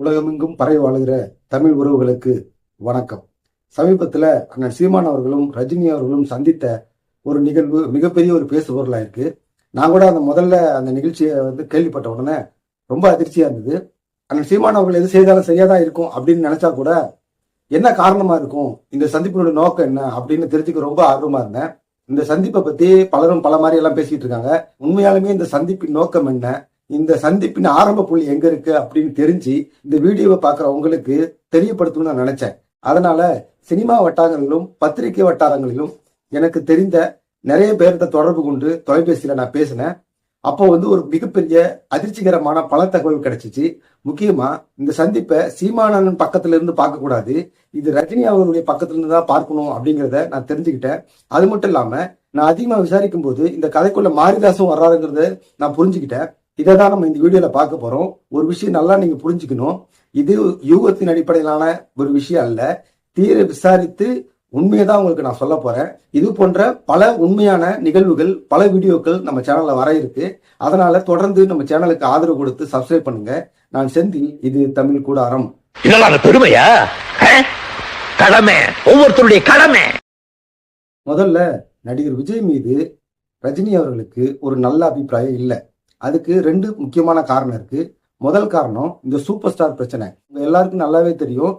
உலகமெங்கும் பரவி வாழுகிற தமிழ் உறவுகளுக்கு வணக்கம். சமீபத்தில் அண்ணன் சீமான் அவர்களும் ரஜினி அவர்களும் சந்தித்த ஒரு நிகழ்வு மிகப்பெரிய ஒரு பேசு பொருளாக இருக்கு. நான் கூட அந்த முதல்ல அந்த நிகழ்ச்சியை வந்து கேள்விப்பட்ட உடனே ரொம்ப அதிர்ச்சியா இருந்தது. அண்ணன் சீமான் அவர்கள் எது செய்தாலும் சரியாதான் இருக்கும் அப்படின்னு நினைச்சா கூட என்ன காரணமா இருக்கும்? இந்த சந்திப்பினுடைய நோக்கம் என்ன? அப்படின்னு தெரிஞ்சுக்க ரொம்ப ஆர்வமா இருந்தேன். இந்த சந்திப்பை பத்தி பலரும் பல மாதிரி எல்லாம் பேசிட்டு இருக்காங்க. உண்மையாலுமே இந்த சந்திப்பின் நோக்கம் என்ன? இந்த சந்திப்பின் ஆரம்ப புள்ளி எங்க இருக்கு அப்படின்னு தெரிஞ்சு இந்த வீடியோவை பார்க்குற உங்களுக்கு தெரியப்படுத்தணும்னு நான் நினைச்சேன். அதனால சினிமா வட்டாரங்களிலும் பத்திரிகை வட்டாரங்களிலும் எனக்கு தெரிந்த நிறைய பேர்கிட்ட தொடர்பு கொண்டு தொலைபேசியில நான் பேசினேன். அப்போ வந்து ஒரு மிகப்பெரிய அதிர்ச்சிகரமான பல தகவல் கிடைச்சிச்சு. முக்கியமா இந்த சந்திப்பை சீமானந்தன் பக்கத்துல இருந்து பார்க்க கூடாது. இது ரஜினி அவர்களுடைய பக்கத்துல இருந்து தான் பார்க்கணும் அப்படிங்கிறத நான் தெரிஞ்சுக்கிட்டேன். அது மட்டும் இல்லாம நான் அதிகமா விசாரிக்கும் போது இந்த கதைக்குள்ள மாரிதாசும் வர்றாருங்கிறத நான் புரிஞ்சுக்கிட்டேன். இதை தான் நம்ம இந்த வீடியோல பார்க்க போறோம். ஒரு விஷயம் நல்லா நீங்க புரிஞ்சுக்கணும். இது யூகத்தின் அடிப்படையிலான ஒரு விஷயம் அல்ல. தீர விசாரித்து உண்மையை தான் உங்களுக்கு நான் சொல்ல போறேன். இது போன்ற பல உண்மையான நிகழ்வுகள் பல வீடியோக்கள் நம்ம சேனல்ல வர இருக்கு. அதனால தொடர்ந்து நம்ம சேனலுக்கு ஆதரவு கொடுத்து சப்ஸ்கிரைப் பண்ணுங்க. நான் செந்தில் இது தமிழ் கூடாரம். இதெல்லாம் பெருமையா? கடமை. ஒவ்வொருத்தருடைய கடமை. முதல்ல நடிகர் விஜய் மீது ரஜினி அவர்களுக்கு ஒரு நல்ல அபிப்பிராயம் இல்லை. அதுக்கு ரெண்டு முக்கியமான காரணம் இருக்கு. முதல் காரணம் இந்த சூப்பர் ஸ்டார் பிரச்சனை. உங்க எல்லாருக்கும் நல்லாவே தெரியும்.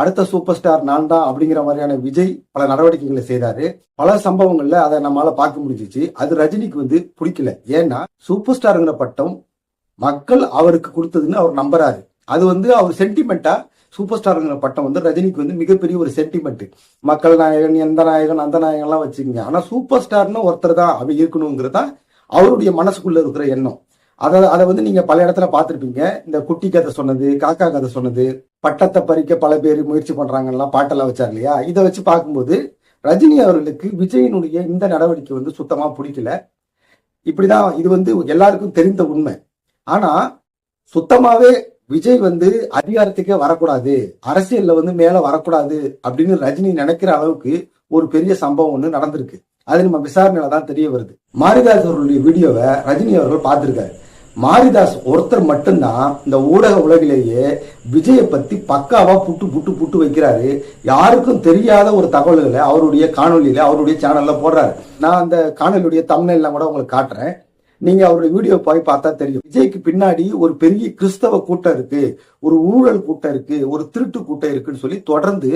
அடுத்த சூப்பர் ஸ்டார் நான் தான் அப்படிங்கிற மாதிரியான விஜய் பல நடவடிக்கைகளை செய்தாரு. பல சம்பவங்கள்ல அதை நம்மளால பார்க்க முடிஞ்சிச்சு. அது ரஜினிக்கு வந்து பிடிக்கல. ஏன்னா சூப்பர் ஸ்டாருங்கிற பட்டம் மக்கள் அவருக்கு கொடுத்ததுன்னு அவர் நம்புறாரு. அது வந்து அவர் சென்டிமெண்டா சூப்பர் ஸ்டாருங்கிற பட்டம் வந்து ரஜினிக்கு வந்து மிகப்பெரிய ஒரு சென்டிமெண்ட் மக்கள் நாயகன் எந்த நாயகன் அந்த நாயகன்லாம் வச்சுக்கோங்க. ஆனா சூப்பர் ஸ்டார்னு ஒருத்தர் தான் அவ இருக்கணுங்கிறது தான் அவருடைய மனசுக்குள்ள இருக்கிற எண்ணம். அதை அதை வந்து நீங்க பல இடத்துல பார்த்துருப்பீங்க. இந்த குட்டி கதை சொன்னது காக்கா கதை சொன்னது பட்டத்தை பறிக்க பல பேர் முயற்சி பண்றாங்கலாம் பாட்டெல்லாம் வச்சார் இல்லையா? இதை வச்சு பார்க்கும்போது ரஜினி அவர்களுக்கு விஜயனுடைய இந்த நடவடிக்கை வந்து சுத்தமா பிடிக்கல. இப்படிதான் இது வந்து எல்லாருக்கும் தெரிந்த உண்மை. ஆனா சுத்தமாவே விஜய் வந்து அதிகாரத்துக்கே வரக்கூடாது அரசியல்ல வந்து மேல வரக்கூடாது அப்படின்னு ரஜினி நினைக்கிற அளவுக்கு ஒரு பெரிய சம்பவம் ஒண்ணு நடந்திருக்கு. அது நம்ம விசாரணையில தான் தெரிய வருது. மாரிதாஸ் அவர்களுடைய வீடியோவை ரஜினி அவர்கள் பார்த்திருக்காரு. மாரிதாஸ் ஒருத்தர் மட்டும்தான் இந்த ஊடக உலகிலேயே விஜயை பத்தி பக்காவா புட்டு புட்டு புட்டு வைக்கிறாரு. யாருக்கும் தெரியாத ஒரு தகவல்களை அவருடைய காணொலியில அவருடைய சேனல்ல போடுறாரு. நான் அந்த காணொலியுடைய தமிழ்லாம் கூட உங்களுக்கு காட்டுறேன். நீங்க அவருடைய வீடியோ போய் பார்த்தா தெரியும். விஜய்க்கு பின்னாடி ஒரு பெரிய கிறிஸ்தவ கூட்டம் இருக்கு. ஒரு ஊழல் கூட்டம் இருக்கு. ஒரு திருட்டு கூட்டம் இருக்குன்னு சொல்லி தொடர்ந்து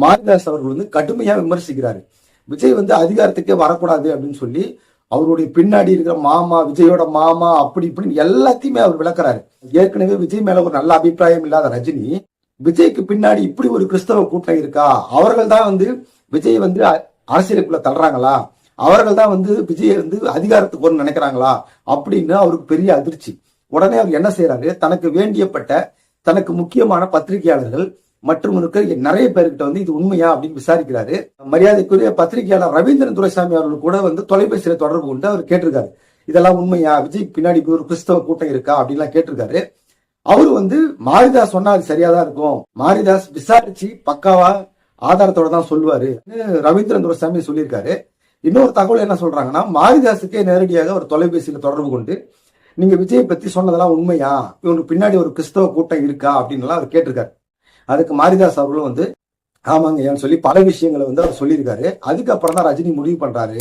மாரிதாஸ் அவர்கள் வந்து கடுமையா விமர்சிக்கிறாரு. விஜய் வந்து அதிகாரத்துக்கே வரக்கூடாது அப்படின்னு சொல்லி அவருடைய பின்னாடி இருக்கிற மாமா விஜயோட மாமா அப்படி இப்படின்னு எல்லாத்தையுமே அவர் விளக்குறாரு. ஏற்கனவே விஜய் மேல ஒரு நல்ல அபிப்பிராயம் இல்லாத ரஜினி விஜய்க்கு பின்னாடி இப்படி ஒரு கிறிஸ்தவ கூட்டம் இருக்கா? அவர்கள் தான் வந்து விஜய் வந்து அரசியலுக்குள்ள தள்ளுறாங்களா? அவர்கள் தான் வந்து விஜய் வந்து அதிகாரத்துக்கு ஒரு நினைக்கிறாங்களா? அப்படின்னு அவருக்கு பெரிய அதிர்ச்சி. உடனே அவர் என்ன செய்யறாரு தனக்கு வேண்டியப்பட்ட தனக்கு முக்கியமான பத்திரிகையாளர்கள் மற்றவங்களுக்கு நிறைய பேர்கிட்ட வந்து இது உண்மையா அப்படின்னு விசாரிக்கிறாரு. மரியாதைக்குரிய பத்திரிகையாளர் ரவீந்திரன் துரைசாமி அவர்கள் கூட வந்து தொலைபேசியில தொடர்பு கொண்டு அவர் கேட்டிருக்காரு. இதெல்லாம் உண்மையா? விஜய் பின்னாடி ஒரு கிறிஸ்தவ கூட்டம் இருக்கா? அப்படின்லாம் கேட்டிருக்காரு. அவரு வந்து மாரிதாஸ் சொன்னா அது சரியாதான் இருக்கும். மாரிதாஸ் விசாரிச்சு பக்காவா ஆதாரத்தோட தான் சொல்லுவாரு. ரவீந்திரன் துரைசாமி சொல்லியிருக்காரு. இன்னொரு தகவல் என்ன சொல்றாங்கன்னா மாரிதாஸுக்கே நேரடியாக ஒரு தொலைபேசியில தொடர்பு கொண்டு நீங்க விஜய் பத்தி சொன்னதெல்லாம் உண்மையா? இவனுக்கு பின்னாடி ஒரு கிறிஸ்தவ கூட்டம் இருக்கா? அப்படின்னு அவர் கேட்டிருக்காரு. அதுக்கு மாரிதாஸ் அவர்களும் வந்து ஆமாங்க ஏன்னு சொல்லி பல விஷயங்களை வந்து அவர் சொல்லியிருக்காரு. அதுக்கப்புறம் தான் ரஜினி முடிவு பண்றாரு.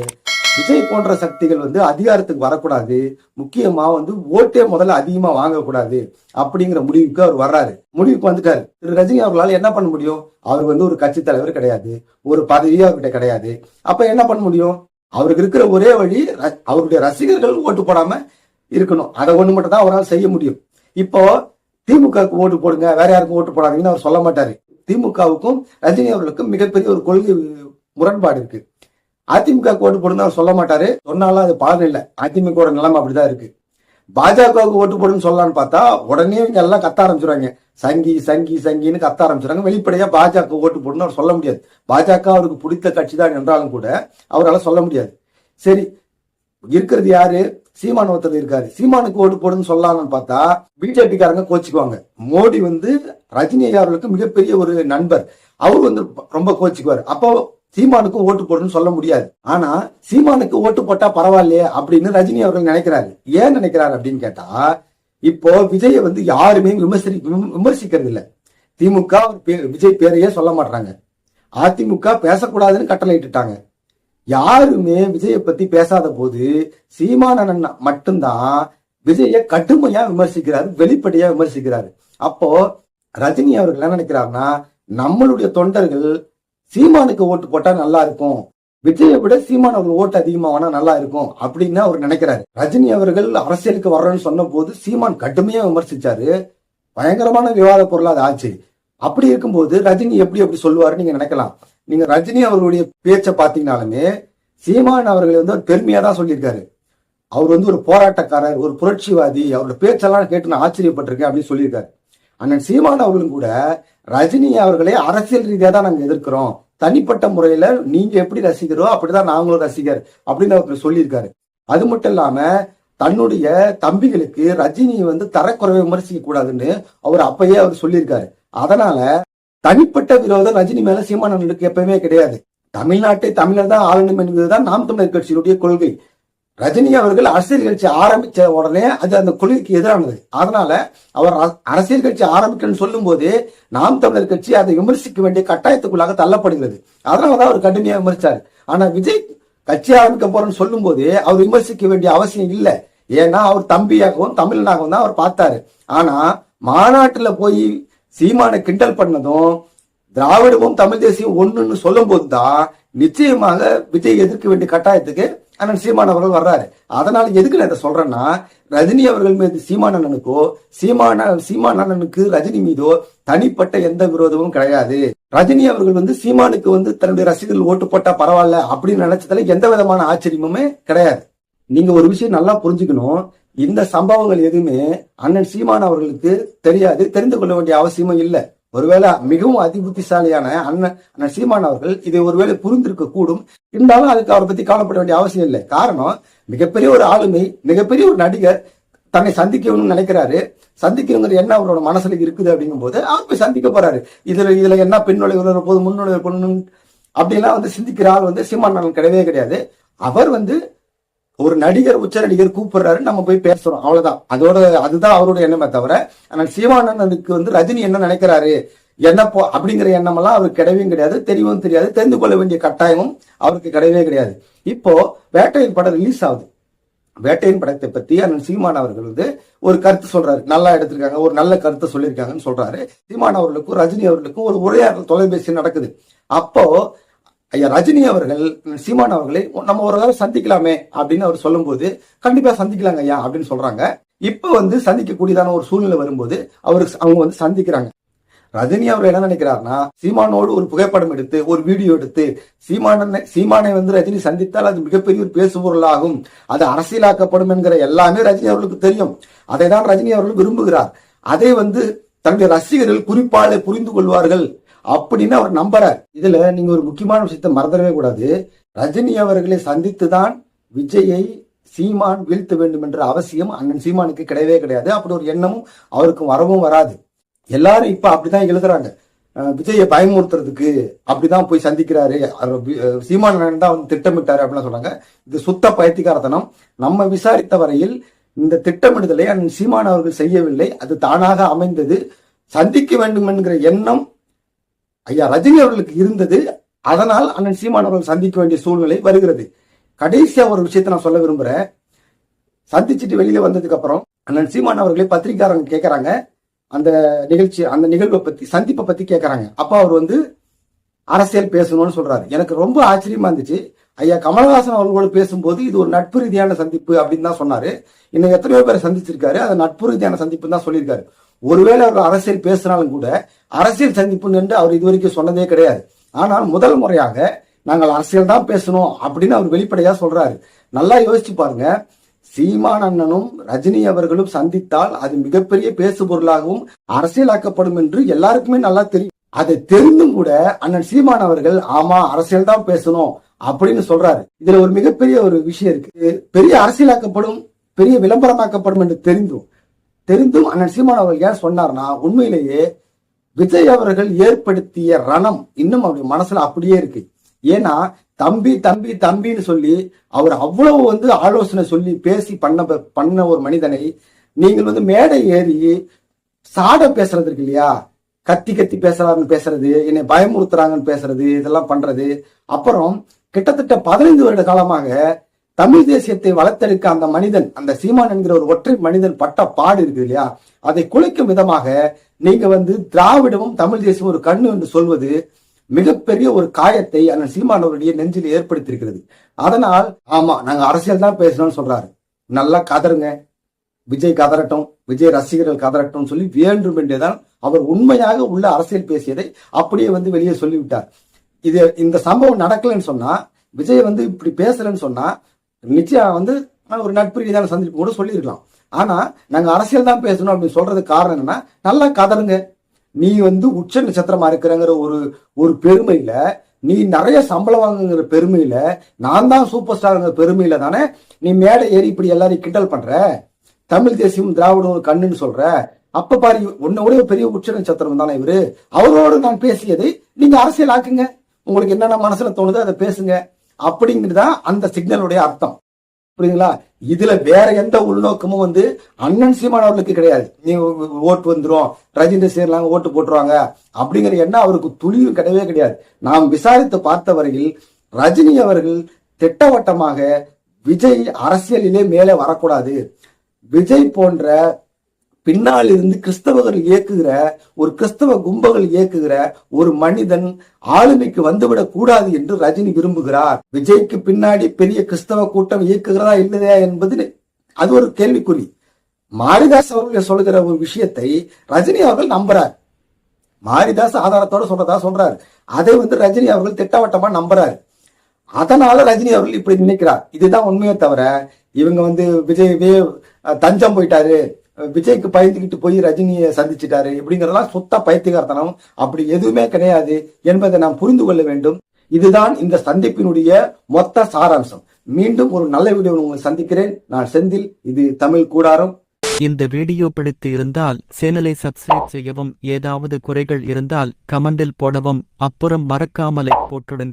விஜய் போன்ற சக்திகள் வந்து அதிகாரத்துக்கு வரக்கூடாது. முக்கியமா வந்து ஓட்டே முதல்ல அதிகமா வாங்கக்கூடாது அப்படிங்கிற முடிவுக்கு அவர் வர்றாரு. முடிவுக்கு வந்துட்டாரு. திரு. ரஜினி அவர்களால் என்ன பண்ண முடியும்? அவர் வந்து ஒரு கட்சி தலைவர் கிடையாது. ஒரு பதவியும் அவர்கிட்ட கிடையாது. அப்ப என்ன பண்ண முடியும்? அவருக்கு இருக்கிற ஒரே வழி ர- அவருடைய ரசிகர்கள் ஓட்டு போடாம இருக்கணும். அதை ஒண்ணு மட்டும் தான் அவரால் செய்ய முடியும். இப்போ திமுகவுக்கு ஓட்டு போடுங்க வேற யாருக்கும் ஓட்டு போடாதீங்கன்னு அவர் சொல்ல மாட்டாரு. திமுகவுக்கும் ரஜினி அவர்களுக்கும் மிகப்பெரிய ஒரு கொள்கை முரண்பாடு இருக்கு. அதிமுக ஓட்டு போடுன்னு அவர் சொல்ல மாட்டாரு. சொன்னாலும் அது பலன் இல்லை. அதிமுக நிலைமை அப்படிதான் இருக்கு. பாஜகவுக்கு ஓட்டு போடுன்னு சொல்லலாம்னு பார்த்தா உடனே இவங்க எல்லாம் கத்த ஆரம்பிச்சிடுறாங்க சங்கி சங்கி சங்கின்னு கத்த ஆரம்பிச்சிடுறாங்க வெளிப்படையா பாஜக ஓட்டு போடுன்னு அவர் சொல்ல முடியாது. பாஜக அவருக்கு பிடித்த கட்சி தான் என்றாலும் கூட அவரால் சொல்ல முடியாது. சரி இருக்கிறது யாரு? சீமான் ஒருத்தர் இருக்காரு. சீமானுக்கு ஓட்டு போடுன்னு சொல்லலாம்னு பார்த்தா பிஜேபிக்காரங்க கோச்சிக்குவாங்க. மோடி வந்து ரஜினி ஐயா அவர்களுக்கு மிகப்பெரிய ஒரு நண்பர். அவர் வந்து ரொம்ப கோச்சிக்குவார். அப்போ சீமானுக்கும் ஓட்டு போடுன்னு சொல்ல முடியாது. ஆனா சீமானுக்கு ஓட்டு போட்டா பரவாயில்லையே அப்படின்னு ரஜினி அவர்கள் நினைக்கிறாரு. ஏன் நினைக்கிறாரு அப்படின்னு கேட்டா இப்போ விஜயை வந்து யாருமே விமர்சி விம- விமர்சிக்கிறது இல்ல திமுக அவர் பே- விஜய் பேரையே சொல்ல மாட்டாங்க அதிமுக பேசக்கூடாதுன்னு கட்டளை இட்டுட்டாங்க யாருமே விஜயை பத்தி பேசாத போது சீமானன் மட்டும்தான் விஜய கடுமையா விமர்சிக்கிறாரு வெளிப்படையா விமர்சிக்கிறாரு. அப்போ ரஜினி அவர்கள் என்ன நினைக்கிறாருன்னா நம்மளுடைய தொண்டர்கள் சீமானுக்கு ஓட்டு போட்டா நல்லா இருக்கும். விஜயை விட சீமான் அவர்கள் ஓட்டு அதிகமானா நல்லா இருக்கும் அப்படின்னு அவர் நினைக்கிறாரு. ரஜினி அவர்கள் அரசியலுக்கு வர்றேன்னு சொன்ன போது சீமான் கடுமையா விமர்சிச்சாரு. பயங்கரமான விவாத பொருளா அது ஆச்சு. அப்படி இருக்கும்போது ரஜினி எப்படி எப்படி சொல்லுவாரு நீங்க நினைக்கலாம். நீங்க ரஜினி அவர்களுடைய பேச்சை பார்த்தீங்கனாலுமே சீமான் அவர்களை வந்து அவர் பெருமையா தான் சொல்லியிருக்காரு. அவர் வந்து ஒரு போராட்டக்காரர் ஒரு புரட்சிவாதி அவரோட பேச்செல்லாம் கேட்டு நான் ஆச்சரியப்பட்டிருக்கேன் அப்படின்னு சொல்லியிருக்காரு. அண்ணன் சீமான் அவர்களும் கூட ரஜினி அவர்களை அரசியல் ரீதியா தான் நாங்க எதிர்க்கிறோம். தனிப்பட்ட முறையில நீங்க எப்படி ரசிக்கிறோ அப்படிதான் நாங்களும் ரசிகர் அப்படின்னு அவர் சொல்லியிருக்காரு. அது மட்டும் இல்லாம தன்னுடைய தம்பிகளுக்கு ரஜினி வந்து தரக்குறைவை விமர்சிக்க கூடாதுன்னு அவர் அப்பயே அவர் சொல்லியிருக்காரு. அதனால தனிப்பட்ட விரோதம் ரஜினி மேல சீமானவர்களுக்கு எப்பவுமே கிடையாது. தமிழ்நாட்டை தமிழர் தான் ஆளணும் என்பதுதான் நாம் தமிழர் கட்சியினுடைய கொள்கை. ரஜினி அவர்கள் அரசியல் கட்சி ஆரம்பிச்ச உடனே அது அந்த கொள்கைக்கு எதிரானது. அதனால அவர் அரசியல் கட்சி ஆரம்பிக்கணும்னு சொல்லும் போது நாம் தமிழர் கட்சி அதை விமர்சிக்க வேண்டிய கட்டாயத்துக்குள்ளாக தள்ளப்படுகிறது. அதனாலதான் அவர் கடுமையா விமர்சிச்சாரு. ஆனா விஜய் கட்சி ஆரம்பிக்க போறேன்னு சொல்லும் போது அவர் விமர்சிக்க வேண்டிய அவசியம் இல்லை. ஏன்னா அவர் தம்பியாகவும் தமிழனாகவும் தான் அவர் பார்த்தாரு. ஆனா மாநாட்டுல போய் சீமானை கிண்டல் பண்ணதும் திராவிடமும் தமிழ் தேசியம் ஒண்ணுன்னு சொல்லும் போதுதான் நிச்சயமாக விஜய் எதிர்க்க வேண்டிய கட்டாயத்துக்கு அண்ணன் சீமான் அவர்கள் வர்றாரு. அதனால எதுக்கு நான் இதை சொல்றேன்னா ரஜினி அவர்கள் மீது சீமான் அண்ணனுக்கோ சீமான சீமான் அண்ணனுக்கு ரஜினி மீதோ தனிப்பட்ட எந்த விரோதமும் கிடையாது. ரஜினி அவர்கள் வந்து சீமானுக்கு வந்து தன்னுடைய ரசிகர்கள் ஓட்டு போட்டா பரவாயில்ல அப்படின்னு நினைச்சதுல எந்த விதமான ஆச்சரியமுமே கிடையாது. நீங்க ஒரு விஷயம் நல்லா புரிஞ்சுக்கணும். இந்த சம்பவங்கள் எதுவுமே அண்ணன் சீமான் அவர்களுக்கு தெரியாது. தெரிந்து கொள்ள வேண்டிய அவசியமும் இல்லை. ஒருவேளை மிகவும் அதிபுத்திசாலியான அண்ணன் அண்ணன் சீமான் அவர்கள் இதை ஒருவேளை புரிந்திருக்க கூடும். இருந்தாலும் அதுக்கு அவரை பத்தி கவலைப்பட வேண்டிய அவசியம் இல்லை. காரணம் மிகப்பெரிய ஒரு ஆளுமை மிகப்பெரிய ஒரு நடிகர் தன்னை சந்திக்கணும்னு நினைக்கிறாரு. சந்திக்கணுங்கிற என்ன அவரோட மனசுல இருக்குது அப்படிங்கும்போது அவர் போய் சந்திக்க போறாரு. இதுல இதுல என்ன பின்னொழி போது முன்னொழி பண்ணணும் அப்படிலாம் வந்து சிந்திக்கிற ஆள் வந்து சீமான் அண்ணன் கிடையவே கிடையாது. அவர் வந்து ஒரு நடிகர் உச்ச நடிகர் கூப்பிடுறாரு நம்ம போய் பேசுறோம். அவ்வளவுதான். அதோட அதுதான் அவரோட எண்ணமே தவிர ஆனால் சிவானந்தனுக்கு வந்து ரஜினி என்ன நினைக்கிறாரு? என்ன போ அப்படிங்கிற எண்ணம் எல்லாம் அவருக்கு கிடையவே கிடையாது. தெரியவும் தெரியாது. தெரிந்து கொள்ள வேண்டிய கட்டாயமும் அவருக்கு கிடையவே கிடையாது. இப்போ வேட்டையின் படம் ரிலீஸ் ஆகுது. வேட்டையின் படத்தை பத்தி அண்ணன் சீமான் அவர்கள் வந்து ஒரு கருத்து சொல்றாரு. நல்லா எடுத்திருக்காங்க. ஒரு நல்ல கருத்தை சொல்லியிருக்காங்கன்னு சொல்றாரு. சீமான் அவர்களுக்கும் ரஜினி அவர்களுக்கும் ஒரு உரையாடல் தொலைபேசி நடக்குது. அப்போ ஐயா ரஜினி அவர்கள் சீமான் அவர்களை நம்ம ஒரு தடவை சந்திக்கலாமே அப்படின்னு அவர் சொல்லும்போது கண்டிப்பா சந்திக்கலாங்க ஐயா அப்படின்னு சொல்றாங்க. இப்ப வந்து சந்திக்கக்கூடியதான ஒரு சூழ்நிலை வரும்போது அவருக்கு அவங்க வந்து சந்திக்கிறாங்க. ரஜினி அவர் என்ன நினைக்கிறாருன்னா சீமானோடு ஒரு புகைப்படம் எடுத்து ஒரு வீடியோ எடுத்து சீமானனை சீமானை வந்து ரஜினி சந்தித்தால் அது மிகப்பெரிய ஒரு பேசுபொருளாகும். அது அரசியலாக்கப்படும் என்கிற எல்லாமே ரஜினி அவர்களுக்கு தெரியும். அதை தான் ரஜினி அவர்கள் விரும்புகிறார். அதை வந்து தன்னுடைய ரசிகர்கள் குறிப்பாலே புரிந்து கொள்வார்கள். அப்படின்னு அவர் நம்புறார். இதுல நீங்க ஒரு முக்கியமான விஷயத்த மறந்துடவே கூடாது. ரஜினி அவர்களை சந்தித்து தான் விஜயை சீமான் வீழ்த்த வேண்டும் என்ற அவசியம் அண்ணன் சீமானுக்கு கிடையவே கிடையாது. அப்படி ஒரு எண்ணமும் அவருக்கு வரவும் வராது. எல்லாரும் இப்ப அப்படிதான் எழுதுறாங்க. விஜயை பயமுறுத்துறதுக்கு அப்படிதான் போய் சந்திக்கிறாரு. அவர் சீமான் தான் வந்து திட்டமிட்டாரு அப்படின்னு சொல்றாங்க. இது சுத்த பைத்தியக்காரத்தனம். நம்ம விசாரித்த வரையில் இந்த திட்டமிடுதலை அண்ணன் சீமான் அவர்கள் செய்யவில்லை. அது தானாக அமைந்தது. சந்திக்க வேண்டும் என்கிற எண்ணம் ஐயா ரஜினி அவர்களுக்கு இருந்தது. அதனால் அண்ணன் சீமான் அவர்கள் சந்திக்க வேண்டிய சூழ்நிலை வருகிறது. கடைசியா ஒரு விஷயத்தை நான் சொல்ல விரும்புறேன். சந்திச்சுட்டு வெளியில வந்ததுக்கு அப்புறம் அண்ணன் சீமான் அவர்களை பத்திரிக்காரங்க கேட்கறாங்க அந்த நிகழ்ச்சி அந்த நிகழ்வை பத்தி சந்திப்பை பத்தி கேட்கறாங்க அப்ப அவர் வந்து அரசியல் பேசணும்னு சொல்றாரு. எனக்கு ரொம்ப ஆச்சரியமா இருந்துச்சு. ஐயா கமலஹாசன் அவர்களோடு பேசும்போது இது ஒரு நட்பு ரீதியான சந்திப்பு அப்படின்னு தான் சொன்னாரு. இன்னும் எத்தனையோ பேரை சந்திச்சிருக்காரு. அது நட்பு ரீதியான சந்திப்பு தான் சொல்லியிருக்காரு. ஒருவேளை அவர் அரசியல் பேசினாலும் கூட அரசியல் சந்திப்பு என்று அவர் இதுவரைக்கும் சொன்னதே கிடையாது. ஆனால் முதல் முறையாக நாங்கள் அரசியல் தான் பேசணும் அப்படின்னு அவர் வெளிப்படையா சொல்றாரு. நல்லா யோசிச்சு பாருங்க. சீமான் அண்ணனும் ரஜினி அவர்களும் சந்தித்தால் அது மிகப்பெரிய பேசுபொருளாகவும் அரசியலாக்கப்படும் என்று எல்லாருக்குமே நல்லா தெரியும். அதை தெரிந்தும் கூட அண்ணன் சீமான் அவர்கள் ஆமா அரசியல் தான் பேசணும் அப்படின்னு சொல்றாரு. இதுல ஒரு மிகப்பெரிய ஒரு விஷயம் இருக்கு. பெரிய அரசியலாக்கப்படும் பெரிய விளம்பரமாக்கப்படும் என்று தெரிந்தும் தெரிந்தும் அண்ணன் சீமான் அவர்கள் ஏன் சொன்னார்னா உண்மையிலேயே விஜய் அவர்கள் ஏற்படுத்திய ரணம் இன்னும் அவருடைய மனசுல அப்படியே இருக்கு. ஏன்னா தம்பி தம்பி தம்பின்னு சொல்லி அவர் அவ்வளவு வந்து ஆலோசனை சொல்லி பேசி பண்ண பண்ண ஒரு மனிதனை நீங்கள் வந்து மேடை ஏறி சாட பேசுறது இருக்கு இல்லையா? கத்தி கத்தி பேசுறாருன்னு பேசுறது என்னை பயமுறுத்துறாங்கன்னு பேசுறது இதெல்லாம் பண்றது. அப்புறம் கிட்டத்தட்ட பதினைந்து வருட காலமாக தமிழ் தேசியத்தை வளர்த்தெடுக்க அந்த மனிதன் அந்த சீமான் என்கிற ஒரு ஒற்றை மனிதன் பட்ட பாடு இருக்கு இல்லையா? அதை குலைக்கும் விதமாக நீங்க வந்து திராவிடமும் தமிழ் தேசியம் ஒரு கண்ணு என்று சொல்வது மிகப்பெரிய ஒரு காயத்தை அந்த சீமான் அவருடைய நெஞ்சில் ஏற்படுத்தியிருக்கிறது. அதனால் ஆமா நாங்க அரசியல் தான் பேசணும்னு சொல்றாரு. நல்லா கதருங்க. விஜய் கதறட்டும் விஜய் ரசிகர்கள் கதறட்டும் சொல்லி வேண்டும் என்றேதான் அவர் உண்மையாக உள்ள அரசியல் பேசியதை அப்படியே வந்து வெளியே சொல்லிவிட்டார். இது இந்த சம்பவம் நடக்கலைன்னு சொன்னா விஜய் வந்து இப்படி பேசலன்னு சொன்னா நிச்சயம் வந்து ஒரு நட்பு ரீதியான சந்திப்பு கூட சொல்லியிருக்கலாம். ஆனா நாங்க அரசியல் தான் பேசணும் அப்படின்னு சொல்கிறதுக்கு காரணம் என்னன்னா நல்லா கதருங்க. நீ வந்து உச்ச நட்சத்திரமா இருக்கிறங்கிற ஒரு ஒரு பெருமையில நீ நிறைய சம்பளம் வாங்குங்கிற பெருமையில நான் தான் சூப்பர் ஸ்டார்ங்கிற பெருமையில தானே நீ மேடை ஏறி இப்படி எல்லாரையும் கிண்டல் பண்ற? தமிழ் தேசியம் திராவிடம் கண்ணுன்னு சொல்ற? அப்ப பாரு உன்னை பெரிய உச்ச நட்சத்திரம் தானே இவரு. அவரோடு நான் பேசியதை நீங்க அரசியல் ஆக்குங்க உங்களுக்கு என்னென்ன மனசுல தோணுதோ அதை பேசுங்க. அப்படிங்கிறது தான் அந்த சிக்னலுடைய அர்த்தம். புரியுதுங்களா? இதுல வேற எந்த உள்நோக்கமும் வந்து அண்ணன் சீமான் அவர்களுக்கு கிடையாது. நீ ஓட்டு வந்துடும் ரஜினி சேர்லாம் ஓட்டு போட்டுருவாங்க அப்படிங்கிற எண்ணம் அவருக்கு துளியும் கிடையவே கிடையாது. நாம் விசாரித்து பார்த்த வரையில் ரஜினி அவர்கள் திட்டவட்டமாக விஜய் அரசியலிலே மேலே வரக்கூடாது. விஜய் போன்ற பின்னால் இருந்து கிறிஸ்தவர்கள் இயக்குகிற ஒரு கிறிஸ்தவ கும்பங்கள் இயக்குகிற ஒரு மனிதன் ஆளுமைக்கு வந்துவிடக் கூடாது என்று ரஜினி விரும்புகிறார். விஜய்க்கு பின்னாடி பெரிய கிறிஸ்தவ கூட்டம் இயக்குகிறதா இல்லையா என்பது அது ஒரு கேள்விக்குறி. மாரிதாஸ் அவர்கள் சொல்கிற ஒரு விஷயத்தை ரஜினி அவர்கள் நம்புறார். மாரிதாஸ் ஆதாரத்தோட சொல்றதா சொல்றாரு. அதை வந்து ரஜினி அவர்கள் திட்டவட்டமா நம்புறாரு. அதனால ரஜினி அவர்கள் இப்படி நினைக்கிறார். இதுதான் உண்மையை தவிர இவங்க வந்து விஜய் தஞ்சம் போயிட்டாரு. விஜய்க்கு பயந்துக்கிட்டு போய் ரஜினியை சந்திச்சிட்டாரு இப்படிங்கறதெல்லாம் சுத்த பைத்தியகார்த்தனம் அப்படி எதுவுமே கிடையாது என்பதை நாம் புரிந்து கொள்ள வேண்டும். இதுதான் இந்த சந்திப்பினுடைய மொத்த சாராம்சம். மீண்டும் ஒரு நல்ல வீடியோ உங்களை சந்திக்கிறேன். நான் செந்தில் இது தமிழ் கூடாரம். இந்த வீடியோ பிடித்து இருந்தால் சேனலை சப்ஸ்கிரைப் செய்யவும் ஏதாவது குறைகள் இருந்தால் கமெண்டில் போடவும் அப்புறம் மறக்காமலை போட்டுடன்